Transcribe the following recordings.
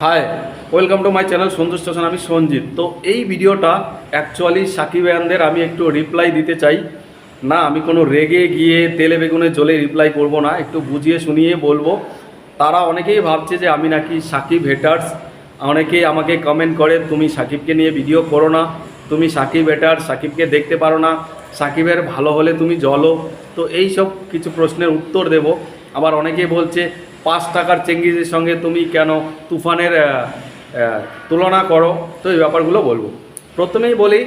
Hi welcome to my channel Sanju station আমি সঞ্জিত। তো এই ভিডিওটা অ্যাকচুয়ালি সাকিব আয়ানদের আমি একটু রিপ্লাই দিতে চাই। না, আমি কোনো রেগে গিয়ে তেলে বেগুনে জলে রিপ্লাই করব না, একটু বুঝিয়ে শুনিয়ে বলব। তারা অনেকেই ভাবছে যে আমি নাকি সাকিব হেটার্স অনেকেই আমাকে কমেন্ট করে, তুমি সাকিবকে নিয়ে ভিডিও করো না। তুমি সাকিব হেটার সাকিবকে দেখতে পারো না। সাকিবের ভালো হলে তুমি জলো। তো এই সব কিছু প্রশ্নের উত্তর দেব। আবার অনেকেই বলছে পাঁচ টাকার চেঙ্গিজের সঙ্গে তুমি কেন তুফানের তুলনা করো? তো এই ব্যাপারগুলো বলব। প্রথমেই বলি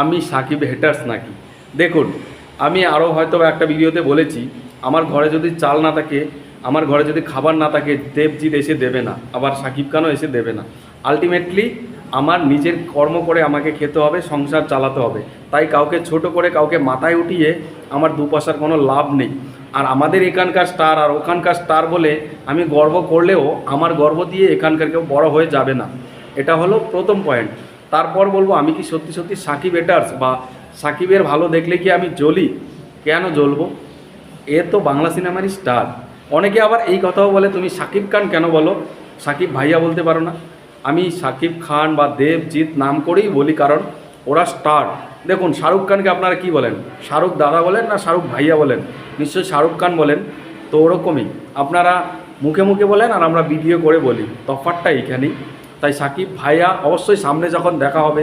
আমি সাকিব হেটার্স নাকি? দেখুন, আমি আরও হয়তো একটা ভিডিওতে বলেছি, আমার ঘরে যদি চাল না থাকে, আমার ঘরে যদি খাবার না থাকে, দেবজিৎ এসে দেবে না, আবার সাকিব খানও এসে দেবে না। আলটিমেটলি আমার নিজের কর্ম করে আমাকে খেতে হবে, সংসার চালাতে হবে। তাই কাউকে ছোট করে কাউকে মাথায় উঠিয়ে আমার দু পয়সার কোনো লাভ নেই। আর আমাদের এখানকার স্টার আর ওখানকার স্টার বলে আমি গর্ব করলেও আমার গর্ব দিয়ে এখানকার কেউ বড় হয়ে যাবে না। এটা হলো প্রথম পয়েন্ট তারপর বলব আমি কি সত্যি সত্যি সাকিব এটার্স বা সাকিবের ভালো দেখলে কি আমি জ্বলি? কেন জ্বলবো? এ তো বাংলা সিনেমারই স্টার অনেকে আবার এই কথাও বলে, তুমি সাকিব খান কেন বলো? সাকিব ভাইয়া বলতে পারো না। আমি সাকিব খান বা দেবজিৎ নাম করেই বলি কারণ ওরা স্টার দেখুন, শাহরুখ খানকে আপনারা কি বলেন? শাহরুখ দাদা বলেন না শাহরুখ ভাইয়া বলেন? নিশ্চয়ই শাহরুখ খান বলেন। তো ওরকমই। আপনারা মুখে মুখে বলেন আর আমরা ভিডিও করে বলি। তফাৎটা এইখানেই। তাই সাকিব ভাইয়া অবশ্যই সামনে যখন দেখা হবে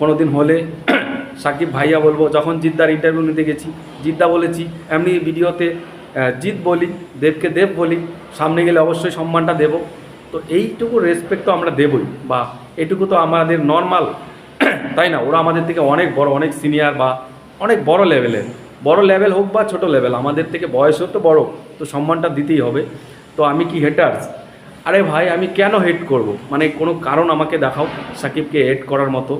কোনো দিন হলে সাকিব ভাইয়া বলব, যখন জিদ্দার ইন্টারভিউ নিতে গেছি, জিদ্দা বলেছি, এমনি ভিডিওতে জিৎ বলি, দেবকে দেব বলি, সামনে গেলে অবশ্যই সম্মানটা দেব। তো এইটুকু রেসপেক্ট তো আমরা দেবই, বা এটুকু তো আমাদের নর্মাল তাই না? ওরা আমাদের থেকে অনেক বড়, অনেক সিনিয়র বা অনেক বড় লেভেলের বড় লেভেল হোক বা ছোট লেভেল আমাদের থেকে বয়সও তো বড়, তো সম্মানটা দিতেই হবে। তো আমি কি হেটার্স আরে ভাই, আমি কেন হেট করব? মানে কোনো কারণ আমাকে দেখাও, সাকিবকে হেট করার মতো।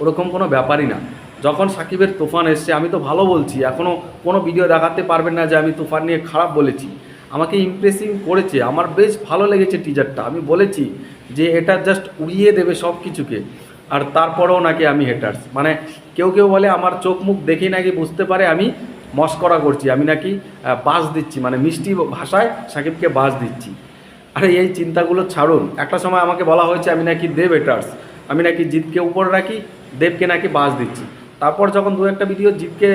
ওরকম কোনো ব্যাপারই না। যখন সাকিবের তুফান এসছে, আমি তো ভালো বলছি এখনও কোনো ভিডিও দেখাতে পারবেন না যে আমি তুফান নিয়ে খারাপ বলেছি। আমাকে ইমপ্রেসিং করেছে, আমার বেশ ভালো লেগেছে টিজারটা আমি বলেছি যে এটা জাস্ট উড়িয়ে দেবে সব কিছুকে আর তারপরেও নাকি আমি হেটার্স মানে কেউ কেউ বলে, আমার চোখ মুখ দেখেই নাকি বুঝতে পারে আমি মস্করা করছি। আমি নাকি বাস দিচ্ছি। মানে মিষ্টি ভাষায় সাকিবকে বাস দিচ্ছি। আরে এই চিন্তাগুলো ছাড়ুন। একটা সময় আমাকে বলা হয়েছে, আমি নাকি দেব হেটার্স আমি নাকি জিতকে উপরে রাখি, দেবকে নাকি বাজ দিচ্ছি। তারপর যখন দু একটা ভিডিও জিতকে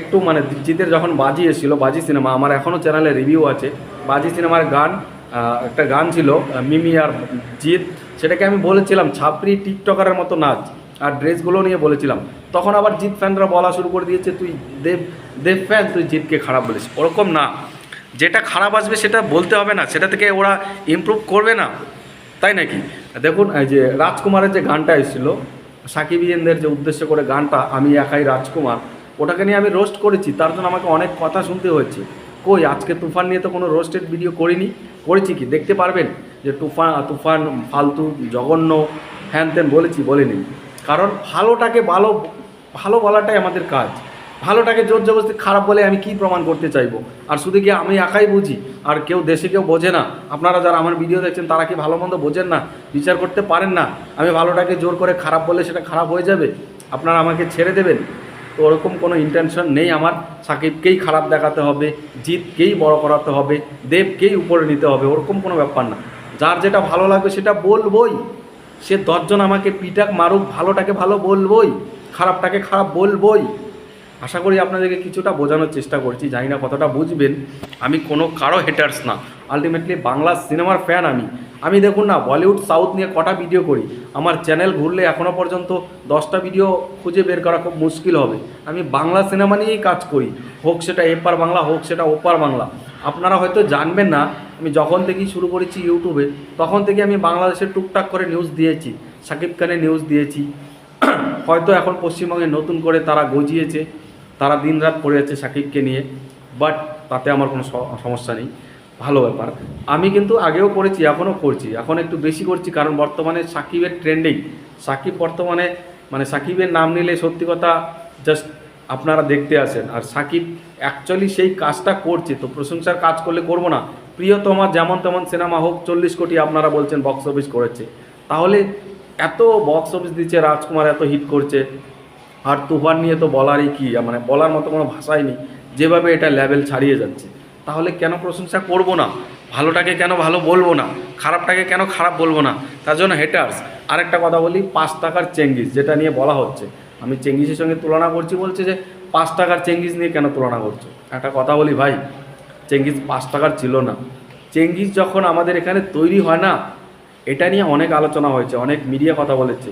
একটু মানে জিতের যখন বাজি এসেছিল, বাজি সিনেমা, আমার এখনও চ্যানেলে রিভিউ আছে। বাজি সিনেমার গান একটা গান ছিল মিমি আর জিৎ সেটাকে আমি বলেছিলাম ছাপরি টিকটকারের মতো নাচ। আর ড্রেসগুলো নিয়ে বলেছিলাম। তখন আবার জিৎ ফ্যানরা বলা শুরু করে দিয়েছে, তুই দেব দেব ফ্যান, তুই জিতকে খারাপ বলিস। ওরকম না। যেটা খারাপ আসবে সেটা বলতে হবে না, সেটা থেকে ওরা ইমপ্রুভ করবে না। তাই নাকি? দেখুন, এই যে রাজকুমারের যে গানটা এসেছিল, সাকিব ইয়েনদের যে উদ্দেশ্য করে গানটা, আমি একাই রাজকুমার, ওটাকে নিয়ে আমি রোস্ট করেছি। তার জন্য আমাকে অনেক কথা শুনতে হয়েছে। কই, আজকে তুফান নিয়ে তো কোনো রোস্টেড ভিডিও করিনি। করেছি কি? দেখতে পারবেন? যে তুফান তুফান, ফালতু, জঘন্য, হ্যান ত্যান বলেছি, বলিনি। কারণ ভালোটাকে ভালো ভালো বলাটাই আমাদের কাজ। ভালোটাকে জোর জবরদস্তি খারাপ বলে আমি কি প্রমাণ করতে চাইব? আর শুধু কি আমি একাই বুঝি? আর কেউ দেশে কেউ বোঝে না। আপনারা যারা আমার ভিডিও দেখছেন, তারা কি ভালো মন্দ বোঝেন না? বিচার করতে পারেন না। আমি ভালোটাকে জোর করে খারাপ বলে সেটা খারাপ হয়ে যাবে। আপনারা আমাকে ছেড়ে দেবেন। তো ওরকম কোনো ইন্টেনশন নেই আমার। সাকিবকেই খারাপ দেখাতে হবে জিতকেই বড় করাতে হবে, দেবকেই উপরে নিতে হবে, ওরকম কোনো ব্যাপার না। যার যেটা ভালো লাগবে সেটা বলবই। সে দশজন আমাকে পিটাক মারুক, ভালোটাকে ভালো বলবই, খারাপটাকে খারাপ বলবই। আশা করি আপনাদেরকে কিছুটা বোঝানোর চেষ্টা করছি, জানি না কতটা বুঝবেন। আমি কোনো কারও হেটার্স না। আলটিমেটলি বাংলা সিনেমার ফ্যান আমি। আমি দেখুন না বলিউড সাউথ নিয়ে কটা ভিডিও করি। আমার চ্যানেল ঘুরলে এখনও পর্যন্ত দশটা ভিডিও খুঁজে বের করা খুব মুশকিল হবে। আমি বাংলা সিনেমা নিয়েই কাজ করি। হোক সেটা এপার বাংলা, হোক সেটা ওপার বাংলা। আপনারা হয়তো জানবেন না, আমি যখন থেকেই শুরু করেছি ইউটিউবে তখন থেকে আমি বাংলাদেশের টুকটাক করে নিউজ দিয়েছি, সাকিব খানের নিউজ দিয়েছি। হয়তো এখন পশ্চিমবঙ্গে নতুন করে তারা গজিয়েছে, তারা দিনরাত পড়ে যাচ্ছে সাকিবকে নিয়ে বাট তাতে আমার কোনো সমস্যা নেই, ভালো ব্যাপার। আমি কিন্তু আগেও করেছি, এখনও করছি, এখন একটু বেশি করছি, কারণ বর্তমানে সাকিবের ট্রেন্ডিং সাকিব বর্তমানে মানে সাকিবের নাম নিলে সত্যি কথা জাস্ট আপনারা দেখতে আসেন, আর সাকিব অ্যাকচুয়ালি সেই কাজটা করছে। তো প্রশংসার কাজ করলে করব না। প্রিয়তমা যেমন তেমন সিনেমা হোক, চল্লিশ কোটি আপনারা বলছেন বক্স অফিস করেছে। তাহলে এত বক্স অফিস দিচ্ছে, রাজকুমার এত হিট করছে। আর তুফান নিয়ে তো বলারই কি মানে বলার মতো কোনো ভাষাই নেই। যেভাবে এটা লেভেল ছাড়িয়ে যাচ্ছে। তাহলে কেন প্রশংসা করব না? ভালোটাকে কেন ভালো বলব না? খারাপটাকে কেন খারাপ বলব না? তার জন্য হেটার্স আরেকটা কথা বলি, পাঁচ টাকার চেঙ্গিস, যেটা নিয়ে বলা হচ্ছে। আমি চেঙ্গিসের সঙ্গে তুলনা করছি, বলছে যে পাঁচ টাকার চেঙ্গিস নিয়ে কেন তুলনা করছ? একটা কথা বলি ভাই চেঙ্গিস পাঁচ টাকার ছিল না। চেঙ্গিস যখন আমাদের এখানে তৈরি হয় না, এটা নিয়ে অনেক আলোচনা হয়েছে, অনেক মিডিয়া কথা বলেছে।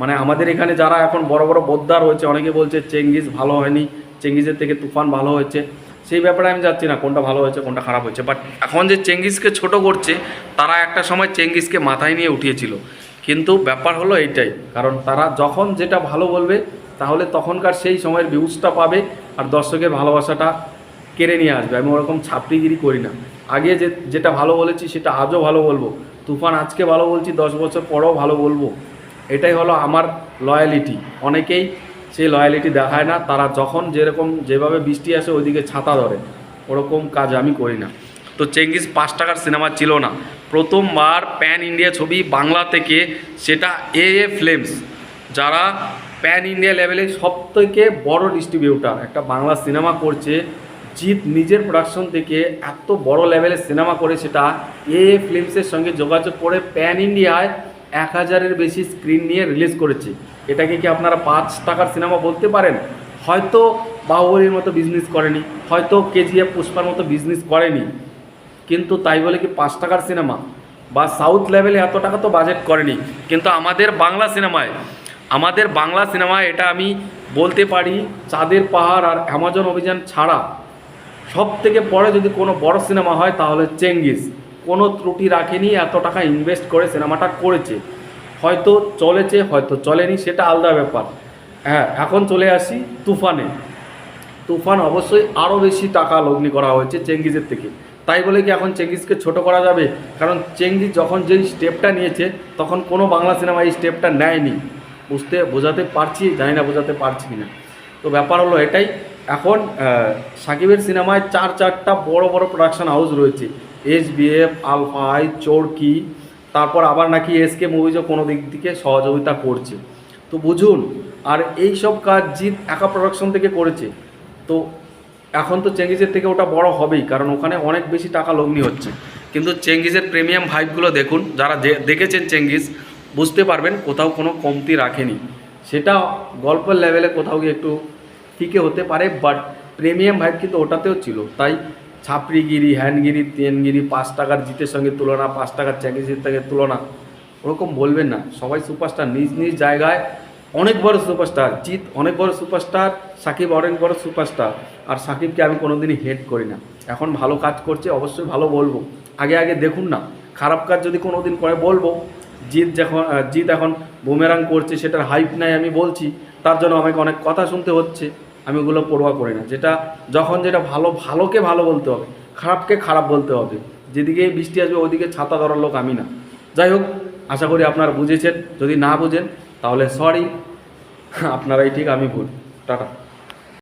মানে আমাদের এখানে যারা এখন বড় বড় বোদ্দার হয়েছে অনেকে বলছে চেঙ্গিস ভালো হয়নি চেঙ্গিসের থেকে তুফান ভালো হয়েছে। সেই ব্যাপারে আমি যাচ্ছি না, কোনটা ভালো হয়েছে, কোনটা খারাপ হয়েছে। বাট এখন যে চেঙ্গিসকে ছোট করছে, তারা একটা সময় চেঙ্গিসকে মাথায় নিয়ে উঠিয়েছিল। কিন্তু ব্যাপার হলো এইটাই, কারণ তারা যখন যেটা ভালো বলবে তাহলে তখনকার সেই সময়ের ভিউজটা পাবে আর দর্শকের ভালোবাসাটা কেড়ে নিয়ে আসবে। আমি ওরকম ছাপড়িগিরি করি না। আগে যে, যেটা ভালো বলেছি সেটা আজও ভালো বলব। তুফান আজকে ভালো বলছি, দশ বছর পরেও ভালো বলব। এটাই হলো আমার লয়ালিটি অনেকেই সেই লয়ালিটি দেখায় না। তারা যখন যেরকম যেভাবে বৃষ্টি আসে ওইদিকে ছাতা ধরে। ওরকম কাজ আমি করি না। তো চেঙ্গিস পাঁচ টাকার সিনেমা ছিল না। প্রথমবার প্যান ইন্ডিয়া ছবি বাংলা থেকে সেটা এ এ ফিল্মস যারা প্যান ইন্ডিয়া লেভেলে সব থেকে বড় ডিস্ট্রিবিউটার একটা বাংলা সিনেমা করছে। জিৎ নিজের প্রোডাকশন থেকে এত বড় লেভেলের সিনেমা করে সেটা এ ফিল্মসের সঙ্গে যোগাযোগ করে প্যান ইন্ডিয়ায় এক হাজারের বেশি স্ক্রিন নিয়ে রিলিজ করেছে। এটাকে কি আপনারা পাঁচ টাকার সিনেমা বলতে পারেন? হয়তো বাহুবলীর মতো বিজনেস করেনি, হয়তো কেজিএফ পুষ্পার মতো বিজনেস করেনি। কিন্তু তাই বলে কি পাঁচ টাকার সিনেমা বা সাউথ লেভেলে এত টাকা তো বাজেট করেনি। কিন্তু আমাদের বাংলা সিনেমায় আমাদের বাংলা সিনেমায় এটা আমি বলতে পারি, চাঁদের পাহাড় আর অ্যামাজন অভিযান ছাড়া সব থেকে পরে যদি কোনো বড় সিনেমা হয়, তাহলে চেঙ্গিস। কোনো ত্রুটি রাখেনি, এত টাকা ইনভেস্ট করে সিনেমাটা করেছে। হয়তো চলেছে, হয়তো চলেনি, সেটা আলাদা ব্যাপার। হ্যাঁ এখন চলে আসি তুফানে। তুফান অবশ্যই আরও বেশি টাকা লগ্নি করা হয়েছে চেঙ্গিজের থেকে। তাই বলে কি এখন চেঙ্গিজকে ছোট করা যাবে? কারণ চেঙ্গিজ যখন যেই স্টেপটা নিয়েছে, তখন কোনো বাংলা সিনেমা এই স্টেপটা নেয়নি। বুঝতে, বোঝাতে পারছি, জানি না বোঝাতে পারছি কি না তো ব্যাপার হলো এটাই। এখন সাকিবের সিনেমায় চার চারটা বড় বড় প্রোডাকশন হাউস রয়েছে। এস বিএফ আলফাই চোরকি তারপর আবার নাকি এসকে মুভিজও কোনো দিক থেকে সহযোগিতা করছে। তো বুঝুন, আর এই সব কাজ জিৎ একা প্রোডাকশন থেকে করেছে। তো এখন তো চেঙ্গিজের থেকে ওটা বড় হবেই, কারণ ওখানে অনেক বেশি টাকা লগ্নি হচ্ছে। কিন্তু চেঙ্গিজের প্রিমিয়াম ভাইবগুলো দেখুন, যারা দেখেছেন চেঙ্গিজ বুঝতে পারবেন কোথাও কোনো কমতি রাখেনি। সেটা গল্পের লেভেলে কোথাও গিয়ে একটু ফিকে হতে পারে বাট প্রিমিয়াম ভাইব কিন্তু ওটাতেও ছিল। তাই ছাপড়িগিরি, হ্যান্ডগিরি, তেনগিরি, পাঁচ টাকার জিতের সঙ্গে তুলনা, পাঁচ টাকার চেঙ্গিজের থেকে তুলনা, ওরকম বলবেন না। সবাই সুপারস্টার নিজ নিজ জায়গায় অনেক বড় সুপারস্টার জিৎ অনেক বড় সুপারস্টার সাকিব অনেক বড় সুপারস্টার আর সাকিবকে আমি কোনোদিনই হেট করি না। এখন ভালো কাজ করছে, অবশ্যই ভালো বলব। আগে আগে দেখুন না। খারাপ কাজ যদি কোনো দিন করে, বলব। জিৎ যখন জিৎ এখন বুমেরাং করছে, সেটার হাইপ নাই, আমি বলছি, তার জন্য আমাকে অনেক কথা শুনতে হচ্ছে, আমি ওগুলো পড়ুয়া করি না। যেটা, যখন যেটা ভালো, ভালোকে ভালো বলতে হবে, খারাপকে খারাপ বলতে হবে, যেদিকে বৃষ্টি আসবে ওইদিকে ছাতা ধরার লোক আমি না। যাই হোক, আশা করি আপনারা বুঝেছেন, যদি না বুঝেন, তাহলে সরি আপনারাই ঠিক, আমি ভুল। টাটা।